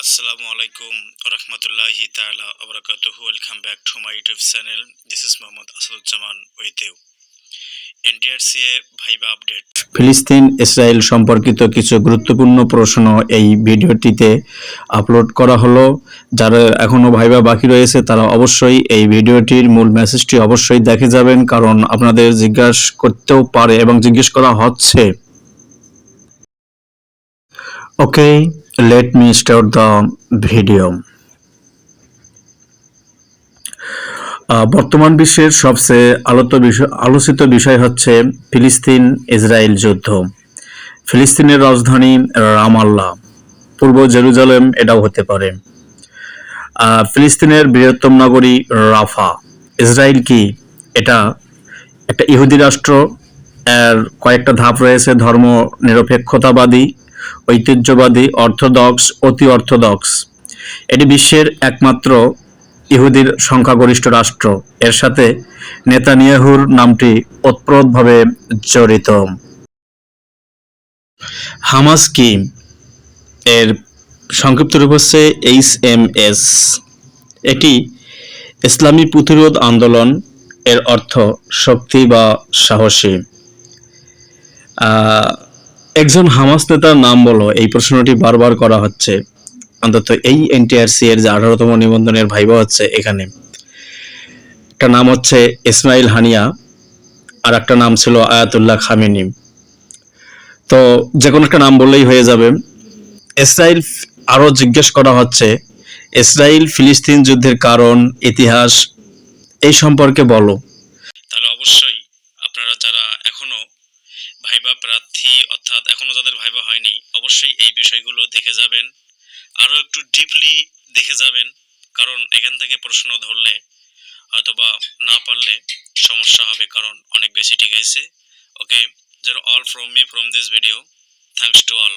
Alaikum warahmatullahi ta'ala wabarakatuh. Welcome back to my YouTube channel. This is Muhammad Asaduzzaman with you. NDRCA viva update ফিলিস্তিন, Israel সম্পর্কিত কিছু গুরুত্বপূর্ণ প্রশ্ন এই ভিডিওটিতে আপলোড করা হলো যারা এখনও ভাইবা বাকি রয়েছে, তারা অবশ্যই এই ভিডিওটির মূল মেসেজটি অবশ্যই দেখে যাবেন, কারণ আপনাদের জিজ্ঞাসা করতেও পারে এবং জিজ্ঞেস করা হচ্ছে okay me start the video ah, বর্তমান বিশ্বের সবচেয়ে আলোত বিষয় আলোচিত বিষয় হচ্ছে ফিলিস্তিন ইসরায়েল যুদ্ধ। ফিলিস্তিনের রাজধানী রামাল্লাহ পূর্ব জেরুজালেম এটাও হতে পারে। ফিলিস্তিনের বৃহত্তম নগরী রাফা ইসরায়েল কি এটা একটা ইহুদি রাষ্ট্র এর কয়েকটা ধাপ রয়েছে ধর্ম নিরপেক্ষতাবাদী ঐতিহ্যবাদী অর্থোডক্স, অতি অর্থোডক্স। এটি বিশ্বের একমাত্র ইহুদির সংখ্যাগরিষ্ঠ রাষ্ট্র। এর সাথে নেতানিয়াহুর নামটি ওতপ্রোতভাবে জড়িত। হামাস কি? এর সংক্ষিপ্ত রূপ হচ্ছে এইচ এম এস। এটি ইসলামী প্রতিরোধ আন্দোলন এর অর্থ শক্তি বা সাহসী। একজন হামাস নেতার নাম বলো, এই প্রশ্নটি বারবার করা হচ্ছে। অন্তত এই এনটিআরসি এর যে আঠারোতম নিবন্ধনের ভাইবা হচ্ছে এখানে। একটা নাম হচ্ছে ইসমাইল হানিয়া, আর একটা নাম ছিল আয়াতুল্লাহ খামিনি। তো যে কোনো একটা নাম বললেই হয়ে যাবে। ইসরায়েল আরও জিজ্ঞেস করা হচ্ছে ইসরায়েল ফিলিস্তিন যুদ্ধের কারণ, ইতিহাস, এই সম্পর্কে বলো। তাহলে অবশ্যই আপনারা যারা এখনও ভাইবা প্রার্থী অর্থাৎ এখনও যাদের ভাইবা হয়নি, অবশ্যই এই বিষয়গুলো দেখে যাবেন। আরও একটু ডিপলি দেখে যাবেন, কারণ এখান থেকে প্রশ্ন ধরলে হয়তোবা না পারলে সমস্যা হবে, কারণ অনেক বেশি ঠিক আছে। ওকে যার all from me from this video thanks to all